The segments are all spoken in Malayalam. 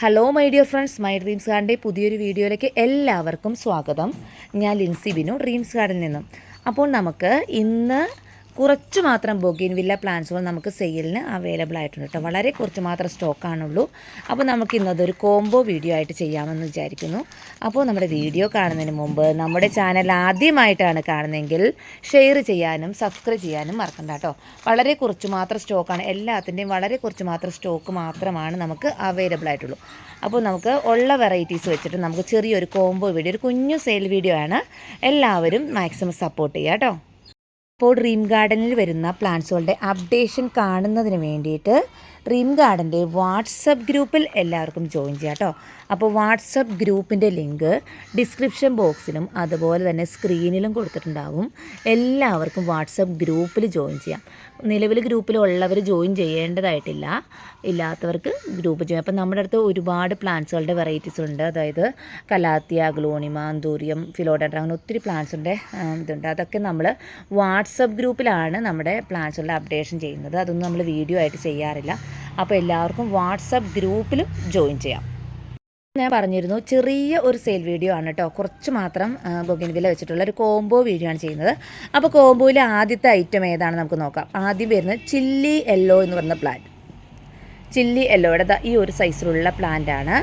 Hello my dear friends my dreams ഗാർഡിന്റെ പുതിയൊരു വീഡിയോയിലേക്ക് എല്ലാവർക്കും സ്വാഗതം. ഞാൻ ലിൻസി ബിനു ഡ്രീംസ് ഗാർഡിൽ നിന്നും. അപ്പോൾ നമുക്ക് ഇന്ന് കുറച്ച് മാത്രം ബൊഗീൻ വില്ല പ്ലാന്റ്സുകൾ നമുക്ക് സെയിലിന് അവൈലബിൾ ആയിട്ടുണ്ട് കേട്ടോ. വളരെ കുറച്ച് മാത്രം സ്റ്റോക്കാണുള്ളൂ അപ്പോൾ നമുക്ക് ഇന്നതൊരു കോംബോ വീഡിയോ ആയിട്ട് ചെയ്യാമെന്ന് വിചാരിക്കുന്നു. അപ്പോൾ നമ്മുടെ വീഡിയോ കാണുന്നതിന് മുമ്പ് നമ്മുടെ ചാനൽ ആദ്യമായിട്ടാണ് കാണുന്നതെങ്കിൽ ഷെയർ ചെയ്യാനും സബ്സ്ക്രൈബ് ചെയ്യാനും മറക്കണ്ട കേട്ടോ. വളരെ കുറച്ച് മാത്രം സ്റ്റോക്കാണ് എല്ലാത്തിന്റെയും വളരെ കുറച്ച് മാത്രം സ്റ്റോക്ക് മാത്രമാണ് നമുക്ക് അവൈലബിൾ ആയിട്ടുള്ളൂ. അപ്പോൾ നമുക്ക് ഉള്ള വെറൈറ്റീസ് വെച്ചിട്ട് നമുക്ക് ചെറിയൊരു കോംബോ വീഡിയോ ഒരു കുഞ്ഞു സെയിൽ വീഡിയോ ആണ്. എല്ലാവരും മാക്സിമം സപ്പോർട്ട് ചെയ്യുക കേട്ടോ. ഇപ്പോൾ ഡ്രീം ഗാർഡനിൽ വരുന്ന പ്ലാന്റ്സുകളുടെ അപ്ഡേഷൻ കാണുന്നതിന് വേണ്ടിയിട്ട് ഡ്രീം ഗാർഡന്റെ വാട്സപ്പ് ഗ്രൂപ്പിൽ എല്ലാവർക്കും ജോയിൻ ചെയ്യാം കേട്ടോ അപ്പോൾ വാട്സപ്പ് ഗ്രൂപ്പിന്റെ ലിങ്ക് ഡിസ്ക്രിപ്ഷൻ ബോക്സിലും അതുപോലെ തന്നെ സ്ക്രീനിലും കൊടുത്തിട്ടുണ്ടാവും. എല്ലാവർക്കും വാട്സപ്പ് ഗ്രൂപ്പിൽ ജോയിൻ ചെയ്യാം. നിലവിൽ ഗ്രൂപ്പിലുള്ളവർ ജോയിൻ ചെയ്യേണ്ടതായിട്ടില്ല. ഇല്ലാത്തവർക്ക് ഗ്രൂപ്പ് ചെയ്യാം അപ്പോൾ നമ്മുടെ അടുത്ത് ഒരുപാട് പ്ലാന്റ്സുകളുടെ വെറൈറ്റീസ് ഉണ്ട്. അതായത് കലാത്തിയ ഗ്ലോണിമ അന്തൂരിയം ഫിലോഡൻഡ്ര അങ്ങനെ ഒത്തിരി പ്ലാന്റ്സിന്റെ ഇതുണ്ട്. അതൊക്കെ നമ്മൾ വാട്സപ്പ് ഗ്രൂപ്പിലാണ് നമ്മുടെ പ്ലാന്റ്സുകളുടെ അപ്ഡേഷൻ ചെയ്യുന്നത്. അതൊന്നും നമ്മൾ വീഡിയോ ആയിട്ട് ചെയ്യാറില്ല. അപ്പോൾ എല്ലാവർക്കും വാട്സപ്പ് ഗ്രൂപ്പിലും ജോയിൻ ചെയ്യാം. ഞാൻ പറഞ്ഞിരുന്നു ചെറിയ ഒരു സെയിൽ വീഡിയോ ആണ് കേട്ടോ കുറച്ച് മാത്രം ബൊഗിൻവില വെച്ചിട്ടുള്ള ഒരു കോംബോ വീഡിയോ ആണ് ചെയ്യുന്നത്. അപ്പോൾ കോംബോയിലെ ആദ്യത്തെ ഐറ്റം ഏതാണ് നമുക്ക് നോക്കാം. ആദ്യം വരുന്നത് ചില്ലി യെല്ലോ എന്ന് പറയുന്ന പ്ലാന്റ് ചില്ലി യെല്ലോയുടെ ഈ ഒരു സൈസിലുള്ള പ്ലാന്റ് ആണ്.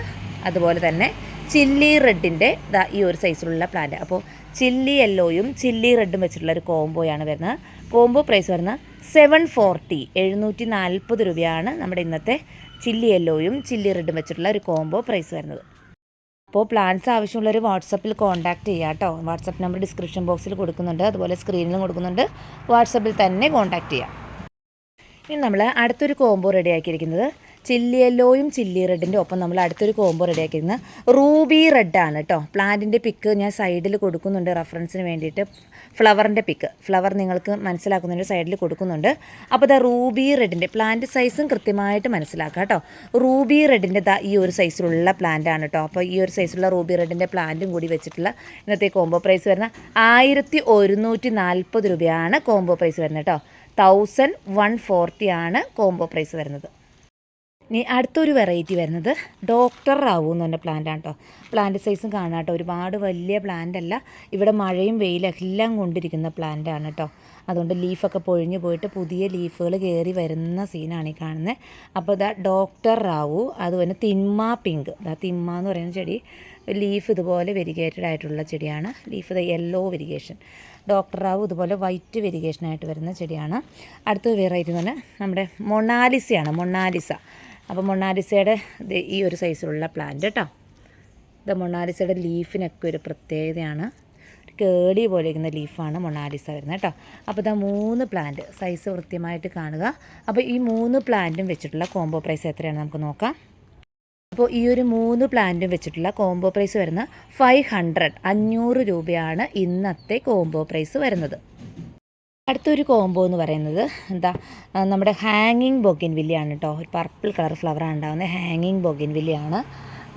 അതുപോലെ തന്നെ ചില്ലി റെഡിന്റെ ദാ ഈ ഒരു സൈസിലുള്ള പ്ലാന്റ് അപ്പോൾ ചില്ലി യെല്ലോയും ചില്ലി റെഡും വെച്ചിട്ടുള്ള ഒരു കോംബോയാണ് വരുന്നത്. കോംബോ പ്രൈസ് വരുന്നത് സെവൻ ഫോർട്ടി എഴുന്നൂറ്റി നാൽപ്പത് രൂപയാണ് നമ്മുടെ ഇന്നത്തെ ചില്ലി യെല്ലോയും ചില്ലി റെഡും വെച്ചിട്ടുള്ള ഒരു കോംബോ പ്രൈസ് വരുന്നത്. അപ്പോൾ പ്ലാൻസ് ആവശ്യമുള്ളവർ വാട്സപ്പിൽ കോൺടാക്റ്റ് ചെയ്യുക കേട്ടോ. വാട്സപ്പ് നമ്പർ ഡിസ്ക്രിപ്ഷൻ ബോക്സിൽ കൊടുക്കുന്നുണ്ട്. അതുപോലെ സ്ക്രീനിലും കൊടുക്കുന്നുണ്ട്. വാട്സപ്പിൽ തന്നെ കോൺടാക്റ്റ് ചെയ്യാം. ഇനി നമ്മൾ അടുത്തൊരു കോംബോ റെഡിയാക്കിയിരിക്കുന്നത് ചില്ലി യെല്ലോയും ചില്ലി റെഡിന്റെ ഒപ്പം നമ്മൾ അടുത്തൊരു കോംബോ റെഡിയാക്കിയിരുന്ന റൂബി റെഡാണ് കേട്ടോ പ്ലാന്റിന്റെ പിക്ക് ഞാൻ സൈഡിൽ കൊടുക്കുന്നുണ്ട് റെഫറൻസിന് വേണ്ടിയിട്ട്. ഫ്ലവറിന്റെ പിക്ക് ഫ്ലവർ നിങ്ങൾക്ക് മനസ്സിലാക്കുന്നതിന്റെ സൈഡിൽ കൊടുക്കുന്നുണ്ട്. അപ്പോൾ ദാ റൂബി റെഡിന്റെ പ്ലാന്റ് സൈസും കൃത്യമായിട്ട് മനസ്സിലാക്കുക കേട്ടോ റൂബി റെഡിന്റെ ദാ ഈ ഒരു സൈസിലുള്ള പ്ലാന്റ് ആണ് കേട്ടോ അപ്പോൾ ഈ ഒരു സൈസിലുള്ള റൂബി റെഡിന്റെ പ്ലാന്റും കൂടി വെച്ചിട്ടുള്ള ഇന്നത്തെ കോംബോ പ്രൈസ് വരുന്ന ആയിരത്തി ഒരുന്നൂറ്റി നാൽപ്പത് രൂപയാണ് കോംബോ പ്രൈസ് വരുന്നത് കേട്ടോ തൗസൻഡ് വൺ ഫോർട്ടി ആണ് കോംബോ പ്രൈസ് വരുന്നത്. ഇനി അടുത്തൊരു വെറൈറ്റി വരുന്നത് ഡോക്ടർ റാവു എന്ന് പറഞ്ഞ പ്ലാന്റ് ആണ് കേട്ടോ പ്ലാന്റ് സൈസും കാണാം കേട്ടോ ഒരുപാട് വലിയ പ്ലാന്റ് അല്ല. ഇവിടെ മഴയും വെയിലും എല്ലാം കൊണ്ടിരിക്കുന്ന പ്ലാന്റാണ് കേട്ടോ അതുകൊണ്ട് ലീഫൊക്കെ പൊഴിഞ്ഞു പോയിട്ട് പുതിയ ലീഫുകൾ കയറി വരുന്ന സീനാണ് ഈ കാണുന്നത് അപ്പോൾ ഇതാ ഡോക്ടർ റാവു അതുപോലെ തിമ്മ പിങ്ക് ഇതാ തിമ്മ എന്ന് പറയുന്ന ചെടി ലീഫ് ഇതുപോലെ വെരിഗേറ്റഡ് ആയിട്ടുള്ള ചെടിയാണ്. Leaf yellow variegation doctor Rao ഇതുപോലെ വൈറ്റ് വെരിഗേഷനായിട്ട് വരുന്ന ചെടിയാണ്. അടുത്ത വെറൈറ്റി എന്ന് പറഞ്ഞാൽ നമ്മുടെ മൊണാലിസയാണ് മൊണാലിസ. അപ്പോൾ മൊണാലിസയുടെ ഈ ഒരു സൈസിലുള്ള പ്ലാന്റ് കേട്ടോ ഇത് മൊണാലിസയുടെ ലീഫിനൊക്കെ ഒരു പ്രത്യേകതയാണ്. കേടി പോലെ ഇരിക്കുന്ന ലീഫാണ് മൊണാലിസ വരുന്നത് കേട്ടോ അപ്പോൾ ഇതാ മൂന്ന് പ്ലാന്റ് സൈസ് കൃത്യമായിട്ട് കാണുക. അപ്പോൾ ഈ മൂന്ന് പ്ലാന്റും വെച്ചിട്ടുള്ള കോംബോ പ്രൈസ് എത്രയാണ് നമുക്ക് നോക്കാം. അപ്പോൾ ഈ ഒരു മൂന്ന് പ്ലാന്റും വെച്ചിട്ടുള്ള കോംബോ പ്രൈസ് വരുന്ന ഫൈവ് ഹൺഡ്രഡ് അഞ്ഞൂറ് രൂപയാണ് ഇന്നത്തെ കോംബോ പ്രൈസ് വരുന്നത്. അടുത്തൊരു കോംബോ എന്ന് പറയുന്നത് എന്താ നമ്മുടെ ഹാങ്ങിങ് ബൊഗിൻ വില്ലിയാണ് കേട്ടോ ഒരു പർപ്പിൾ കളർ ഫ്ലവറാണ് ഉണ്ടാകുന്നത് ഹാങ്ങിങ് ബൊഗിൻ വില്ലിയാണ്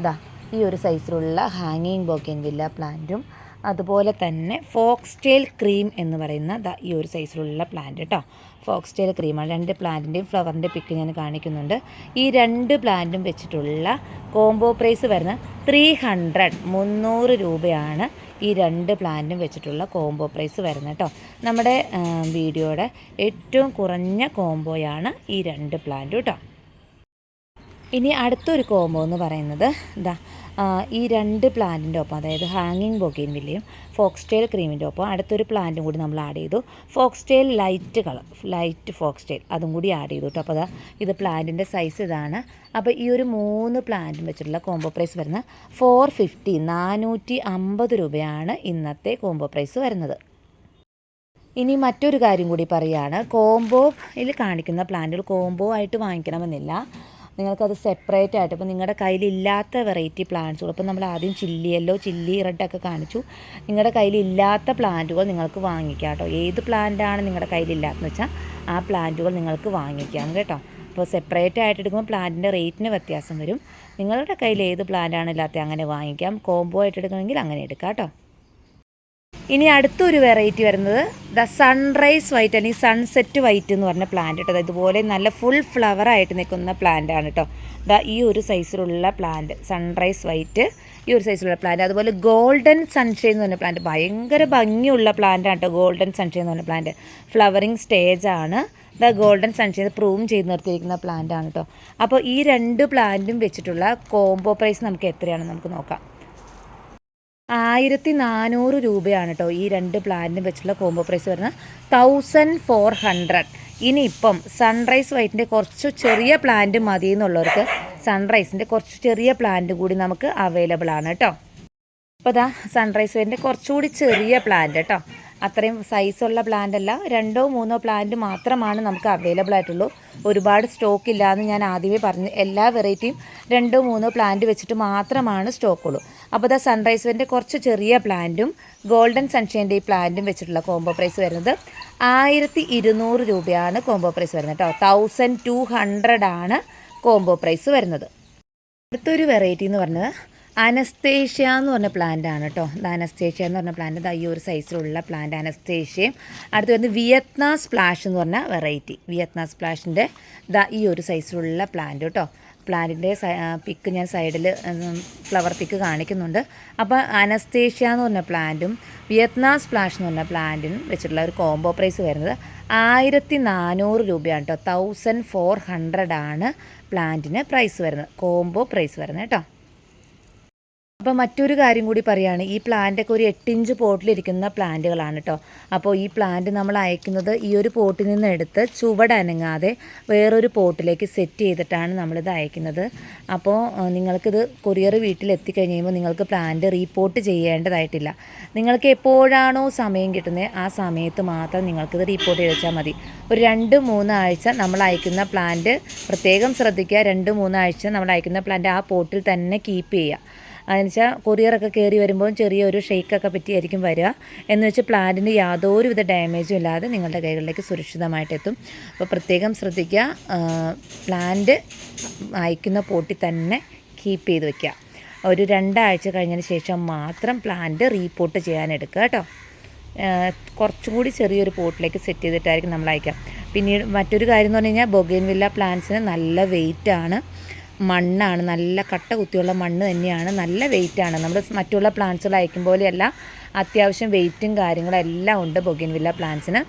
ഇതാ ഈ ഒരു സൈസിലുള്ള ഹാങ്ങിങ് ബൊഗിൻ വില്ല പ്ലാന്റും അതുപോലെ തന്നെ ഫോക്സ് ടെയിൽ ക്രീം എന്ന് പറയുന്ന ദാ ഈ ഒരു സൈസിലുള്ള പ്ലാന്റ് കേട്ടോ ഫോക്സ് ടെയിൽ ക്രീമാണ് രണ്ട് പ്ലാന്റിന്റെയും ഫ്ലവറിന്റെ പിക്ക് ഞാൻ കാണിക്കുന്നുണ്ട്. ഈ രണ്ട് പ്ലാന്റും വെച്ചിട്ടുള്ള കോംബോ പ്രൈസ് വരുന്ന ത്രീ ഹൺഡ്രഡ് മുന്നൂറ് രൂപയാണ്. ഈ രണ്ട് പ്ലാന്റും വെച്ചിട്ടുള്ള കോംബോ പ്രൈസ് വരുന്നത് കേട്ടോ നമ്മുടെ വീഡിയോയുടെ ഏറ്റവും കുറഞ്ഞ കോംബോയാണ് ഈ രണ്ട് പ്ലാന്റും കേട്ടോ ഇനി അടുത്തൊരു കോംബോ എന്ന് പറയുന്നത് എന്താ ഈ രണ്ട് പ്ലാന്റിന്റെ ഒപ്പം അതായത് ഹാങ്ങിങ് ബൊഗെയിൻ വില്ലയും ഫോക്സ് ടെയിൽ ക്രീമിന്റെ ഒപ്പം അടുത്തൊരു പ്ലാന്റും കൂടി നമ്മൾ ആഡ് ചെയ്തു. Fox tail light colour light fox tail അതും കൂടി ആഡ് ചെയ്തു കേട്ടോ. അപ്പോൾ ഇത് പ്ലാന്റിന്റെ സൈസ് ഇതാണ്. അപ്പോൾ ഈ ഒരു മൂന്ന് പ്ലാന്റും വെച്ചിട്ടുള്ള കോംബോ പ്രൈസ് വരുന്ന ഫോർ ഫിഫ്റ്റി നാനൂറ്റി അമ്പത് രൂപയാണ് ഇന്നത്തെ കോംബോ പ്രൈസ് വരുന്നത്. ഇനി മറ്റൊരു കാര്യം കൂടി പറയുകയാണ്. കോംബോയിൽ കാണിക്കുന്ന പ്ലാന്റുകൾ കോംബോ ആയിട്ട് വാങ്ങിക്കണമെന്നില്ല. നിങ്ങൾക്കത് സെപ്പറേറ്റ് ആയിട്ട്. ഇപ്പോൾ നിങ്ങളുടെ കയ്യിലില്ലാത്ത വെറൈറ്റി പ്ലാന്റ്സുകൾ ഇപ്പോൾ നമ്മൾ ആദ്യം ചില്ലി യെല്ലോ ചില്ലി റെഡൊക്കെ കാണിച്ചു. നിങ്ങളുടെ കയ്യിലില്ലാത്ത പ്ലാന്റുകൾ നിങ്ങൾക്ക് വാങ്ങിക്കാം കേട്ടോ. ഏത് പ്ലാന്റാണ് നിങ്ങളുടെ കയ്യിലില്ലാത്തതെന്ന് വെച്ചാൽ ആ പ്ലാന്റുകൾ നിങ്ങൾക്ക് വാങ്ങിക്കാം കേട്ടോ. അപ്പോൾ സെപ്പറേറ്റ് ആയിട്ട് എടുക്കുമ്പോൾ പ്ലാന്റിന്റെ റേറ്റിന് വ്യത്യാസം വരും. നിങ്ങളുടെ കയ്യിൽ ഏത് പ്ലാന്റാണ് ഇല്ലാത്തത് അങ്ങനെ വാങ്ങിക്കാം. കോംബോ ആയിട്ട് എടുക്കണമെങ്കിൽ അങ്ങനെ എടുക്കാം കേട്ടോ. ഇനി അടുത്തൊരു വെറൈറ്റി വരുന്നത് ദ സൺറൈസ് വൈറ്റ് അല്ലെങ്കിൽ സൺസെറ്റ് വൈറ്റ് എന്ന് പറഞ്ഞ പ്ലാന്റ് കേട്ടോ ഇതുപോലെ നല്ല ഫുൾ ഫ്ലവർ ആയിട്ട് നിൽക്കുന്ന പ്ലാന്റ് ആണ് കേട്ടോ ദാ ഈ ഒരു സൈസിലുള്ള പ്ലാന്റ് സൺറൈസ് വൈറ്റ് ഈ ഒരു സൈസിലുള്ള പ്ലാന്റ് അതുപോലെ ഗോൾഡൻ സൺഷെയ്ൻ എന്ന് പറഞ്ഞ പ്ലാന്റ് ഭയങ്കര ഭംഗിയുള്ള പ്ലാന്റ് ആണ് കേട്ടോ ഗോൾഡൻ സൺഷെയ്ൻ എന്ന് പറഞ്ഞ പ്ലാന്റ് ഫ്ലവറിങ് സ്റ്റേജ് ആണ്. ദ ഗോൾഡൻ സൺഷെയ്ൻ പ്രൂവും ചെയ്ത് നിർത്തിയിരിക്കുന്ന പ്ലാന്റ് ആണ് കേട്ടോ അപ്പോൾ ഈ രണ്ട് പ്ലാന്റും വെച്ചിട്ടുള്ള കോംബോ പ്രൈസ് നമുക്ക് എത്രയാണെന്ന് നമുക്ക് നോക്കാം. ആയിരത്തി നാനൂറ് രൂപയാണ് കേട്ടോ ഈ രണ്ട് പ്ലാനിനും വെച്ചുള്ള കോംബോ പ്രൈസ് വരുന്നത്. തൗസൻഡ് ഫോർ ഹൺഡ്രഡ് ഇനിയിപ്പം സൺറൈസ് വൈറ്റിന്റെ കുറച്ച് ചെറിയ പ്ലാന്റ് മതി എന്നുള്ളവർക്ക് സൺറൈസിന്റെ കുറച്ച് ചെറിയ പ്ലാന്റ് കൂടി നമുക്ക് അവൈലബിൾ ആണ് കേട്ടോ അപ്പോൾ ഇതാ സൺറൈസ് വൈറ്റിന്റെ കുറച്ചുകൂടി ചെറിയ പ്ലാന്റ് കേട്ടോ അത്രയും സൈസുള്ള പ്ലാന്റ് അല്ല. രണ്ടോ മൂന്നോ പ്ലാന്റ് മാത്രമാണ് നമുക്ക് അവൈലബിൾ ആയിട്ടുള്ളൂ. ഒരുപാട് സ്റ്റോക്ക് ഇല്ല എന്ന് ഞാൻ ആദ്യമേ പറഞ്ഞു. എല്ലാ വെറൈറ്റിയും രണ്ടോ മൂന്നോ പ്ലാന്റ് വെച്ചിട്ട് മാത്രമാണ് സ്റ്റോക്കുള്ളൂ അപ്പോൾ ദാ സൺറൈസിന്റെ കുറച്ച് ചെറിയ പ്ലാന്റും ഗോൾഡൻ സൺഷൈന്റെ ഈ പ്ലാന്റും വെച്ചിട്ടുള്ള കോംബോ പ്രൈസ് വരുന്നത് ആയിരത്തി ഇരുന്നൂറ് രൂപയാണ് കോംബോ പ്രൈസ് വരുന്നത് കേട്ടോ. തൗസൻഡ് ടു ഹൺഡ്രഡ് ആണ് കോംബോ പ്രൈസ് വരുന്നത്. അടുത്തൊരു വെറൈറ്റി എന്ന് പറഞ്ഞത് അനസ്തേഷ്യ എന്ന് പറഞ്ഞ പ്ലാന്റ് ആണ് കേട്ടോ ഇത് അനസ്തേഷ്യ എന്ന് പറഞ്ഞ പ്ലാന്റ് ഈ ഒരു സൈസിലുള്ള പ്ലാന്റ് അനസ്തേഷ്യയും അടുത്ത് വരുന്നത് വിയറ്റ്നാം സ്പ്ലാഷ് എന്ന് പറഞ്ഞ വെറൈറ്റി വിയറ്റ്നാം സ്പ്ലാഷിന്റെ ദാ ഈ ഒരു സൈസിലുള്ള പ്ലാന്റ് കേട്ടോ പ്ലാന്റിന്റെ പിക്ക് ഞാൻ സൈഡിൽ ഫ്ലവർ പിക്ക് കാണിക്കുന്നുണ്ട്. അപ്പോൾ അനസ്തേഷ്യ എന്ന് പറഞ്ഞ പ്ലാന്റും വിയറ്റ്നാം സ്പ്ലാഷ് എന്ന് പറഞ്ഞ പ്ലാന്റിനും വെച്ചിട്ടുള്ള ഒരു കോംബോ പ്രൈസ് വരുന്നത് ആയിരത്തി നാനൂറ് രൂപയാണ് കേട്ടോ തൗസൻഡ് ഫോർ ഹൺഡ്രഡ് ആണ് പ്ലാന്റിന് പ്രൈസ് വരുന്നത്. കോംബോ പ്രൈസ് വരുന്നത് കേട്ടോ അപ്പോൾ മറ്റൊരു കാര്യം കൂടി പറയുകയാണ് ഈ പ്ലാന്റൊക്കെ ഒരു എട്ടിഞ്ച് പോട്ടിലിരിക്കുന്ന പ്ലാന്റുകളാണ് കേട്ടോ അപ്പോൾ ഈ പ്ലാന്റ് നമ്മൾ അയക്കുന്നത് ഈ ഒരു പോട്ടിൽ നിന്ന് എടുത്ത് ചുവടനങ്ങാതെ വേറൊരു പോട്ടിലേക്ക് സെറ്റ് ചെയ്തിട്ടാണ് നമ്മളിത് അയക്കുന്നത്. അപ്പോൾ നിങ്ങൾക്കിത് കൊറിയർ വീട്ടിൽ എത്തിക്കഴിഞ്ഞ് നിങ്ങൾക്ക് പ്ലാന്റ് റീപോർട്ട് ചെയ്യേണ്ടതായിട്ടില്ല. നിങ്ങൾക്ക് എപ്പോഴാണോ സമയം കിട്ടുന്നത് ആ സമയത്ത് മാത്രം നിങ്ങൾക്കിത് റീപോർട്ട് ചെയ്ത് വെച്ചാൽ മതി. ഒരു രണ്ട് മൂന്ന് ആഴ്ച നമ്മൾ അയക്കുന്ന പ്ലാന്റ് പ്രത്യേകം ശ്രദ്ധിക്കുക. രണ്ട് മൂന്ന് ആഴ്ച നമ്മൾ അയക്കുന്ന പ്ലാന്റ് ആ പോട്ടിൽ തന്നെ കീപ്പ് ചെയ്യുക. അതെന്ന് വെച്ചാൽ കൊറിയറൊക്കെ കയറി വരുമ്പോൾ ചെറിയൊരു ഷെയ്ക്കൊക്കെ പറ്റിയായിരിക്കും വരിക. എന്ന് വെച്ച് പ്ലാന്റിന് യാതൊരുവിധ ഡാമേജും ഇല്ലാതെ നിങ്ങളുടെ കൈകളിലേക്ക് സുരക്ഷിതമായിട്ട് എത്തും അപ്പോൾ പ്രത്യേകം ശ്രദ്ധിക്കുക പ്ലാന്റ് അയക്കുന്ന പോട്ടി തന്നെ കീപ്പ് ചെയ്ത് വയ്ക്കുക ഒരു രണ്ടാഴ്ച കഴിഞ്ഞതിന് ശേഷം മാത്രം പ്ലാന്റ് റീപോർട്ട് ചെയ്യാനെടുക്കുക കേട്ടോ. കുറച്ചും കൂടി ചെറിയൊരു പോട്ടിലേക്ക് സെറ്റ് ചെയ്തിട്ടായിരിക്കും നമ്മൾ അയക്കാം പിന്നീട് മറ്റൊരു കാര്യം എന്ന് പറഞ്ഞു കഴിഞ്ഞാൽ ബൊഗൈൻവില്ല പ്ലാന്റ്സിന് നല്ല വെയിറ്റ് ആണ്. മണ്ണാണ്. നല്ല കട്ട കുത്തിയുള്ള മണ്ണ് തന്നെയാണ്. നല്ല വെയിറ്റ് ആണ്. നമ്മൾ മറ്റുള്ള പ്ലാന്റ്സുകൾ അയക്കും പോലെയല്ല. അത്യാവശ്യം വെയിറ്റും കാര്യങ്ങളും എല്ലാം ഉണ്ട് ബൊഗിൻവില്ല പ്ലാന്റ്സിന്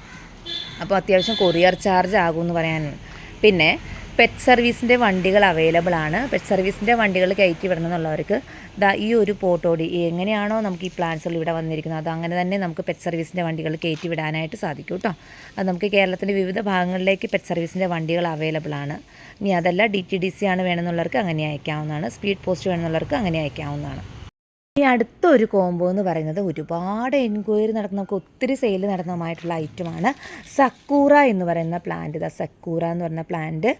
അപ്പോൾ അത്യാവശ്യം കൊറിയർ ചാർജ് ആകും എന്ന് പറയാനാണ്. പിന്നെ പെറ്റ് സർവീസിന്റെ വണ്ടികൾ അവൈലബിൾ ആണ്. പെറ്റ് സർവീസിന്റെ വണ്ടികൾ കയറ്റി വിടണം എന്നുള്ളവർക്ക് ദാ ഈ ഒരു പോട്ടോടി എങ്ങനെയാണോ നമുക്ക് ഈ പ്ലാന്റ്സുകൾ ഇവിടെ വന്നിരിക്കുന്നത്. അത് അങ്ങനെ തന്നെ നമുക്ക് പെറ്റ് സർവീസിന്റെ വണ്ടികൾ കയറ്റി വിടാനായിട്ട് സാധിക്കും കേട്ടോ അത് നമുക്ക് കേരളത്തിന്റെ വിവിധ ഭാഗങ്ങളിലേക്ക് പെറ്റ് സർവീസിന്റെ വണ്ടികൾ അവൈലബിൾ ആണ്. ഇനി അതല്ല ഡി ടി ഡി സി ആണ് വേണമെന്നുള്ളവർക്ക് അങ്ങനെ അയക്കാവുന്നതാണ്. സ്പീഡ് പോസ്റ്റ് വേണമെന്നുള്ളവർക്ക് അങ്ങനെ അയക്കാവുന്നതാണ്. ഇനി അടുത്ത ഒരു കോംബോ എന്ന് പറയുന്നത് ഒരുപാട് എൻക്വയറി നടക്കുന്ന നമുക്ക് ഒത്തിരി സെയിൽ നടന്നതുമായിട്ടുള്ള ഐറ്റമാണ് സക്കൂറ എന്ന് പറയുന്ന പ്ലാന്റ് ഇതാ സക്കൂറ എന്ന് പറയുന്ന പ്ലാന്റ്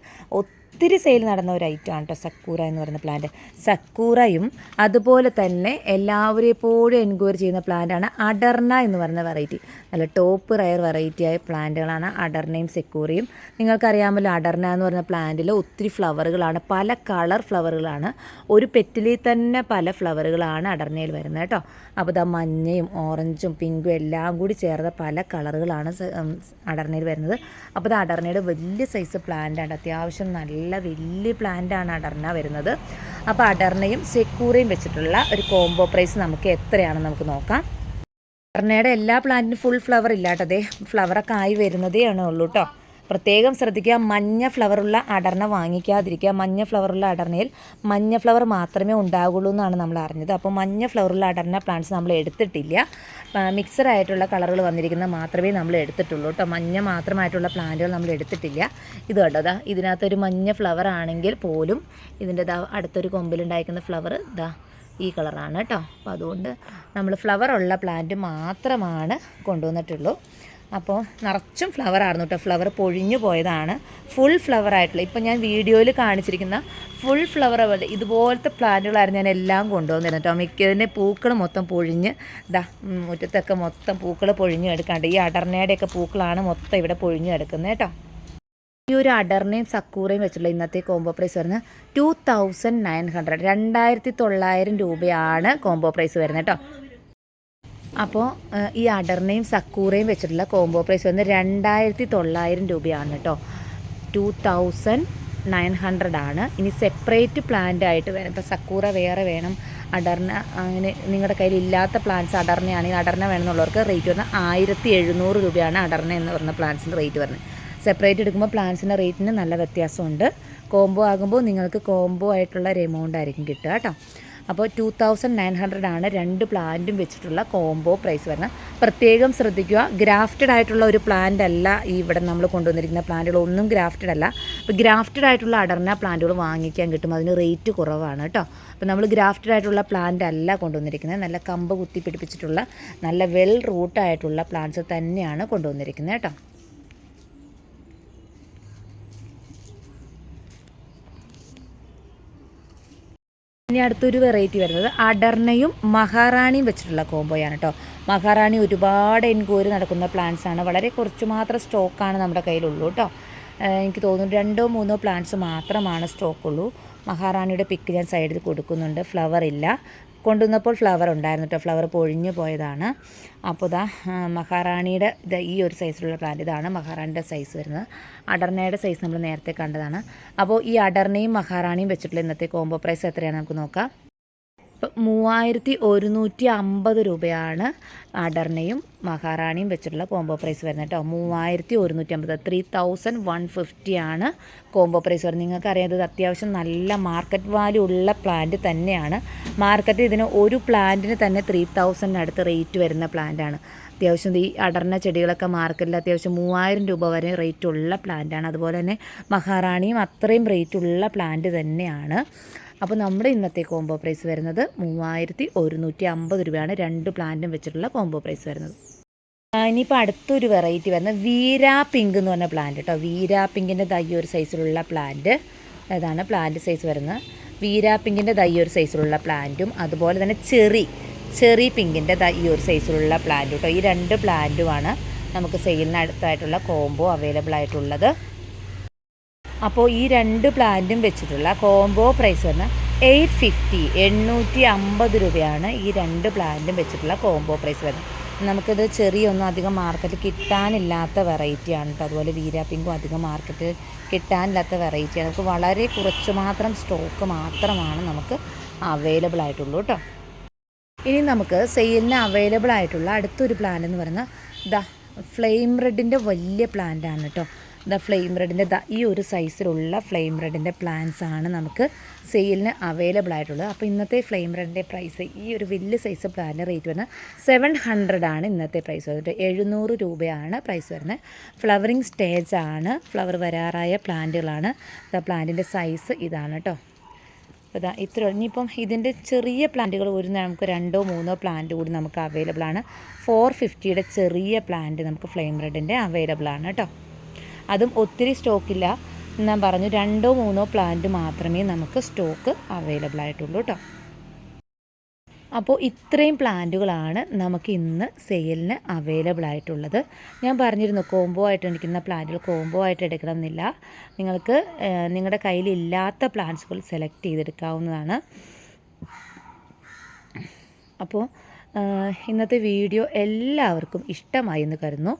ഒത്തിരി സെയിൽ നടന്ന ഒരു ഐറ്റമാണ് കേട്ടോ സക്കൂറ എന്ന് പറയുന്ന പ്ലാന്റ് സക്കൂറയും അതുപോലെ തന്നെ എല്ലാവരെയും എപ്പോഴും എൻക്വയറി ചെയ്യുന്ന പ്ലാന്റാണ് അഡർന എന്ന് പറയുന്ന വെറൈറ്റി നല്ല ടോപ്പ് റയർ വെറൈറ്റി ആയ പ്ലാന്റുകളാണ് അഡർനയും സെക്കൂറയും. നിങ്ങൾക്കറിയാമല്ലോ അഡർന എന്ന് പറയുന്ന പ്ലാന്റിൽ ഒത്തിരി ഫ്ലവറുകളാണ് പല കളർ ഫ്ലവറുകളാണ് ഒരു പെറ്റിലിൽ തന്നെ പല ഫ്ലവറുകളാണ് അടർണയിൽ വരുന്നത് കേട്ടോ അപ്പോൾ ഇതാ മഞ്ഞയും ഓറഞ്ചും പിങ്കും എല്ലാം കൂടി ചേർന്ന പല കളറുകളാണ് അഡർണയിൽ വരുന്നത്. അപ്പോൾ ഇത് അടർണയുടെ വലിയ സൈസ് പ്ലാന്റാണ് അത്യാവശ്യം നല്ല വലിയ പ്ലാന്റാണ് അടർണ വരുന്നത്. അപ്പോൾ അടർണയും സെക്കൂറയും വെച്ചിട്ടുള്ള ഒരു കോംബോ പ്രൈസ് നമുക്ക് എത്രയാണെന്ന് നമുക്ക് നോക്കാം. അടർണയുടെ എല്ലാ പ്ലാന്റിനും ഫുൾ ഫ്ലവർ ഇല്ല കേട്ടോ അതേ ഫ്ലവറൊക്കെ ആയി വരുന്നതേ ആണ് ഉള്ളൂ കേട്ടോ പ്രത്യേകം ശ്രദ്ധിക്കുക. മഞ്ഞ ഫ്ലവറുള്ള അടർണ വാങ്ങിക്കാതിരിക്കുക. മഞ്ഞ ഫ്ലവറുള്ള അടർണയിൽ മഞ്ഞ ഫ്ലവർ മാത്രമേ ഉണ്ടാകുള്ളൂ എന്നാണ് നമ്മൾ അറിഞ്ഞത്. അപ്പോൾ മഞ്ഞ ഫ്ലവറുള്ള അടർണ പ്ലാന്റ്സ് നമ്മൾ എടുത്തിട്ടില്ല. മിക്സഡായിട്ടുള്ള കളറുകൾ വന്നിരിക്കുന്ന മാത്രമേ നമ്മൾ എടുത്തിട്ടുള്ളൂ കേട്ടോ. മഞ്ഞ മാത്രമായിട്ടുള്ള പ്ലാന്റുകൾ നമ്മൾ എടുത്തിട്ടില്ല. ഇത് കേട്ടോ ഇതിനകത്തൊരു മഞ്ഞ ഫ്ലവർ ആണെങ്കിൽ പോലും ഇതിന്റെ ദാ അടുത്തൊരു കൊമ്പിലുണ്ടായിരിക്കുന്ന ഫ്ലവർ ദാ ഈ കളറാണ് കേട്ടോ. അപ്പോൾ അതുകൊണ്ട് നമ്മൾ ഫ്ലവർ ഉള്ള പ്ലാന്റ് മാത്രമാണ് കൊണ്ടുവന്നിട്ടുള്ളൂ. അപ്പോൾ നിറച്ചും ഫ്ലവർ ആയിരുന്നു കേട്ടോ ഫ്ലവർ പൊഴിഞ്ഞു പോയതാണ്. ഫുൾ ഫ്ലവർ ആയിട്ടുള്ള ഇപ്പം ഞാൻ വീഡിയോയിൽ കാണിച്ചിരിക്കുന്ന ഫുൾ ഫ്ലവർ ഇതുപോലത്തെ പ്ലാന്റുകളായിരുന്നു ഞാൻ എല്ലാം കൊണ്ടുവന്നിരുന്നത് കേട്ടോ മിക്കതിന്റെ പൂക്കൾ മൊത്തം പൊഴിഞ്ഞ് ഇതാ മുറ്റത്തൊക്കെ മൊത്തം പൂക്കൾ പൊഴിഞ്ഞു എടുക്കാണ്ട്. ഈ അടർണയുടെയൊക്കെ പൂക്കളാണ് മൊത്തം ഇവിടെ പൊഴിഞ്ഞു എടുക്കുന്നത് കേട്ടോ ഈ ഒരു അടർണയും സക്കൂറയും വെച്ചിട്ടുള്ള ഇന്നത്തെ കോംബോ പ്രൈസ് വരുന്നത് ടു തൗസൻഡ് നയൻ ഹൺഡ്രഡ് രണ്ടായിരത്തി തൊള്ളായിരം രൂപയാണ് കോംബോ പ്രൈസ് വരുന്നത് കേട്ടോ അപ്പോൾ ഈ അടർണയും സക്കൂറയും വെച്ചിട്ടുള്ള കോംബോ പ്രൈസ് വന്ന് രണ്ടായിരത്തി തൊള്ളായിരം രൂപയാണ് കേട്ടോ ടു തൗസൻഡ് നയൻ ഹൺഡ്രഡ് ആണ്. ഇനി സെപ്പറേറ്റ് പ്ലാന്റ് ആയിട്ട് വേണം ഇപ്പോൾ സക്കൂറ വേറെ വേണം. അടർന അങ്ങനെ നിങ്ങളുടെ കയ്യിൽ ഇല്ലാത്ത പ്ലാന്റ്സ് അടർണയാണെങ്കിൽ അടർണ വേണമെന്നുള്ളവർക്ക് റേറ്റ് വരുന്നത് ആയിരത്തി എഴുന്നൂറ് രൂപയാണ് അടർണ എന്ന് പറഞ്ഞ പ്ലാന്റ്സിന്റെ റേറ്റ് വരുന്നത്. സെപ്പറേറ്റ് എടുക്കുമ്പോൾ പ്ലാന്റ്സിന്റെ റേറ്റിന് നല്ല വ്യത്യാസമുണ്ട്. കോംബോ ആകുമ്പോൾ നിങ്ങൾക്ക് കോംബോ ആയിട്ടുള്ള ഒരു എമൗണ്ട് ആയിരിക്കും കിട്ടുക കേട്ടോ അപ്പോൾ ടു തൗസൻഡ് നയൻ ഹൺഡ്രഡ് ആണ് രണ്ട് പ്ലാന്റും വെച്ചിട്ടുള്ള കോംബോ പ്രൈസ് വരുന്നത്. പ്രത്യേകം ശ്രദ്ധിക്കുക ഗ്രാഫ്റ്റഡ് ആയിട്ടുള്ള ഒരു പ്ലാന്റ് അല്ല ഈ ഇവിടെ നമ്മൾ കൊണ്ടുവന്നിരിക്കുന്ന പ്ലാന്റുകൾ ഒന്നും ഗ്രാഫ്റ്റഡ് അല്ല. അപ്പോൾ ഗ്രാഫ്റ്റഡ് ആയിട്ടുള്ള അടർന്ന പ്ലാന്റുകൾ വാങ്ങിക്കാൻ കിട്ടും. അതിന് റേറ്റ് കുറവാണ് കേട്ടോ. അപ്പോൾ നമ്മൾ ഗ്രാഫ്റ്റഡ് ആയിട്ടുള്ള പ്ലാന്റ് അല്ല കൊണ്ടുവന്നിരിക്കുന്നത്. നല്ല കമ്പ് കുത്തി പിടിപ്പിച്ചിട്ടുള്ള നല്ല വെൽ റൂട്ടായിട്ടുള്ള പ്ലാന്റ്സ് തന്നെയാണ് കൊണ്ടുവന്നിരിക്കുന്നത് കേട്ടോ. ഇനി അടുത്തൊരു വെറൈറ്റി വരുന്നത് അടർണയും മഹാറാണിയും വെച്ചിട്ടുള്ള കോംബോയാണ് കേട്ടോ മഹാറാണി ഒരുപാട് എൻക്വയറി നടക്കുന്ന പ്ലാന്റ്സ് ആണ്. വളരെ കുറച്ച് മാത്രം സ്റ്റോക്കാണ് നമ്മുടെ കയ്യിലുള്ളൂ കേട്ടോ എനിക്ക് തോന്നുന്നു രണ്ടോ മൂന്നോ പ്ലാന്റ്സ് മാത്രമാണ് സ്റ്റോക്കുള്ളൂ മഹാറാണിയുടെ പിക്ക് ഞാൻ സൈഡിൽ കൊടുക്കുന്നുണ്ട്. ഫ്ലവർ ഇല്ല. കൊണ്ടുവന്നപ്പോൾ ഫ്ലവർ ഉണ്ടായിരുന്നു കേട്ടോ ഫ്ലവർ പൊഴിഞ്ഞു പോയതാണ്. അപ്പോൾ ഇതാ മഹാറാണിയുടെ ഇത് ഈ ഒരു സൈസിലുള്ള പ്ലാന്റ് ഇതാണ് മഹാറാണിയുടെ സൈസ് വരുന്നത്. അടർണയുടെ സൈസ് നമ്മൾ നേരത്തെ കണ്ടതാണ്. അപ്പോൾ ഈ അടർണയും മഹാറാണിയും വെച്ചിട്ടുള്ള ഇന്നത്തെ കോംബോ പ്രൈസ് എത്രയാണ് നമുക്ക് നോക്കാം. മൂവായിരത്തി ഒരുന്നൂറ്റി അമ്പത് രൂപയാണ് അടർണയും മഹാറാണിയും വെച്ചിട്ടുള്ള കോംബോ പ്രൈസ് വരുന്നത് കേട്ടോ. മൂവായിരത്തി ഒരുന്നൂറ്റി അമ്പത്. ത്രീ തൗസൻഡ് വൺ ഫിഫ്റ്റി ആണ് കോംബോ പ്രൈസ് വരുന്നത്. നിങ്ങൾക്കറിയാം ഇത് അത്യാവശ്യം നല്ല മാർക്കറ്റ് വാല്യൂ ഉള്ള പ്ലാന്റ് തന്നെയാണ്. മാർക്കറ്റ് ഇതിന് ഒരു പ്ലാന്റിന് തന്നെ ത്രീ തൗസൻഡിന് അടുത്ത് റേറ്റ് വരുന്ന പ്ലാന്റാണ് അത്യാവശ്യം ഈ അടർന്ന ചെടികളൊക്കെ മാർക്കറ്റിൽ അത്യാവശ്യം മൂവായിരം രൂപ വരെ റേറ്റ് ഉള്ള പ്ലാന്റാണ് അതുപോലെ തന്നെ മഹാറാണിയും അത്രയും റേറ്റ് ഉള്ള പ്ലാന്റ് തന്നെയാണ്. അപ്പോൾ നമ്മുടെ ഇന്നത്തെ കോംബോ പ്രൈസ് വരുന്നത് മൂവായിരത്തി ഒരുന്നൂറ്റി അമ്പത് രൂപയാണ്. രണ്ട് പ്ലാന്റും വെച്ചിട്ടുള്ള കോംബോ പ്രൈസ് വരുന്നത്. ഇനിയിപ്പോൾ അടുത്തൊരു വെറൈറ്റി വരുന്നത് വീരാ പിങ്ക് എന്ന് പറഞ്ഞ പ്ലാന്റ് കേട്ടോ വീരാ പിങ്കിന്റെ തൈ ഒരു സൈസിലുള്ള പ്ലാന്റ് അതാണ് പ്ലാന്റ് സൈസ് വരുന്നത്. വീരാ പിങ്കിന്റെ തൈ ഒരു സൈസിലുള്ള പ്ലാന്റും അതുപോലെ തന്നെ ചെറി ചെറി പിങ്കിന്റെ ഈ ഒരു സൈസിലുള്ള പ്ലാന്റ് കേട്ടോ ഈ രണ്ട് പ്ലാന്റുമാണ് നമുക്ക് സെയിലിന് അടുത്തായിട്ടുള്ള കോംബോ അവൈലബിൾ ആയിട്ടുള്ളത്. അപ്പോൾ ഈ രണ്ട് പ്ലാന്റും വെച്ചിട്ടുള്ള കോംബോ പ്രൈസ് പറഞ്ഞാൽ എയ്റ്റ് ഫിഫ്റ്റി എണ്ണൂറ്റി അമ്പത് രൂപയാണ് ഈ രണ്ട് പ്ലാന്റും വെച്ചിട്ടുള്ള കോംബോ പ്രൈസ് വരുന്നത്. നമുക്കിത് ചെറിയൊന്നും അധികം മാർക്കറ്റിൽ കിട്ടാനില്ലാത്ത വെറൈറ്റിയാണ് കേട്ടോ. അതുപോലെ വീരാപ്പിങ്കും അധികം മാർക്കറ്റിൽ കിട്ടാനില്ലാത്ത വെറൈറ്റിയാണ് നമുക്ക് വളരെ കുറച്ച് മാത്രം സ്റ്റോക്ക് മാത്രമാണ് നമുക്ക് അവൈലബിൾ ആയിട്ടുള്ളൂ കേട്ടോ. ഇനി നമുക്ക് സെയിലിന് അവൈലബിൾ ആയിട്ടുള്ള അടുത്തൊരു പ്ലാൻ എന്ന് പറയുന്നത് ദ ഫ്ലെയിം റെഡിന്റെ വലിയ പ്ലാന്റ് ആണ് കേട്ടോ. ദ ഫ്ലെയിം റെഡിന്റെ ദ ഈ ഒരു സൈസിലുള്ള ഫ്ലെയിം റെഡിന്റെ പ്ലാൻസ് ആണ് നമുക്ക് സെയിലിന് അവൈലബിൾ ആയിട്ടുള്ളത്. അപ്പോൾ ഇന്നത്തെ ഫ്ലെയിം റെഡിന്റെ പ്രൈസ് ഈ ഒരു വലിയ സൈസ് പ്ലാനിന്റെ റേറ്റ് വരുന്നത് സെവൻ ഹൺഡ്രഡ് ആണ് ഇന്നത്തെ പ്രൈസ് വരുന്നത്. എഴുന്നൂറ് രൂപയാണ് പ്രൈസ് വരുന്നത്. ഫ്ലവറിങ് സ്റ്റേജ് ആണ് ഫ്ലവർ വരാറായ പ്ലാന്റുകളാണ് ദ പ്ലാന്റിന്റെ സൈസ് ഇതാണ് കേട്ടോ ഇതാ ഇത്ര ഇനിയിപ്പം ഇതിന്റെ ചെറിയ പ്ലാന്റുകൾ ഒരു നമുക്ക് രണ്ടോ മൂന്നോ പ്ലാന്റ് കൂടി നമുക്ക് അവൈലബിൾ ആണ്. ഫോർ ഫിഫ്റ്റിയുടെ ചെറിയ പ്ലാന്റ് നമുക്ക് ഫ്ലെയിം റെഡിന്റെ അവൈലബിൾ ആണ് കേട്ടോ അതും ഒത്തിരി സ്റ്റോക്കില്ല ഞാൻ പറഞ്ഞു. രണ്ടോ മൂന്നോ പ്ലാന്റ് മാത്രമേ നമുക്ക് സ്റ്റോക്ക് അവൈലബിൾ ആയിട്ടുള്ളൂ കേട്ടോ അപ്പോൾ ഇത്രയും പ്ലാന്റുകളാണ് നമുക്ക് ഇന്ന് സെയിലിന് അവൈലബിൾ ആയിട്ടുള്ളത്. ഞാൻ പറഞ്ഞിരുന്നു കോംബോ ആയിട്ട് എടുക്കുന്ന പ്ലാന്റുകൾ കോംബോ ആയിട്ട് എടുക്കണം എന്നില്ല നിങ്ങൾക്ക് നിങ്ങളുടെ കയ്യിലില്ലാത്ത പ്ലാന്റ്സുകൾ സെലക്ട് ചെയ്തെടുക്കാവുന്നതാണ്. അപ്പോൾ ഇന്നത്തെ വീഡിയോ എല്ലാവർക്കും ഇഷ്ടമായി എന്ന് കരുതുന്നു.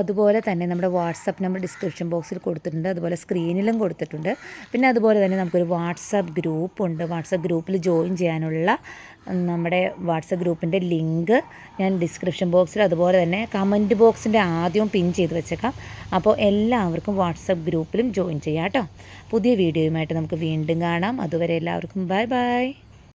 അതുപോലെ തന്നെ നമ്മുടെ വാട്സപ്പ് നമ്പർ ഡിസ്ക്രിപ്ഷൻ ബോക്സിൽ കൊടുത്തിട്ടുണ്ട്. അതുപോലെ സ്ക്രീനിലും കൊടുത്തിട്ടുണ്ട്. പിന്നെ അതുപോലെ തന്നെ നമുക്കൊരു വാട്സപ്പ് ഗ്രൂപ്പുണ്ട് വാട്സപ്പ് ഗ്രൂപ്പിൽ ജോയിൻ ചെയ്യാനുള്ള നമ്മുടെ വാട്സപ്പ് ഗ്രൂപ്പിന്റെ ലിങ്ക് ഞാൻ ഡിസ്ക്രിപ്ഷൻ ബോക്സിൽ അതുപോലെ തന്നെ കമന്റ് ബോക്സിന്റെ ആദ്യവും പിൻ ചെയ്ത് വെച്ചേക്കാം. അപ്പോൾ എല്ലാവർക്കും വാട്സപ്പ് ഗ്രൂപ്പിലും ജോയിൻ ചെയ്യാം കേട്ടോ. പുതിയ വീഡിയോയുമായിട്ട് നമുക്ക് വീണ്ടും കാണാം. അതുവരെ എല്ലാവർക്കും ബൈ ബൈ.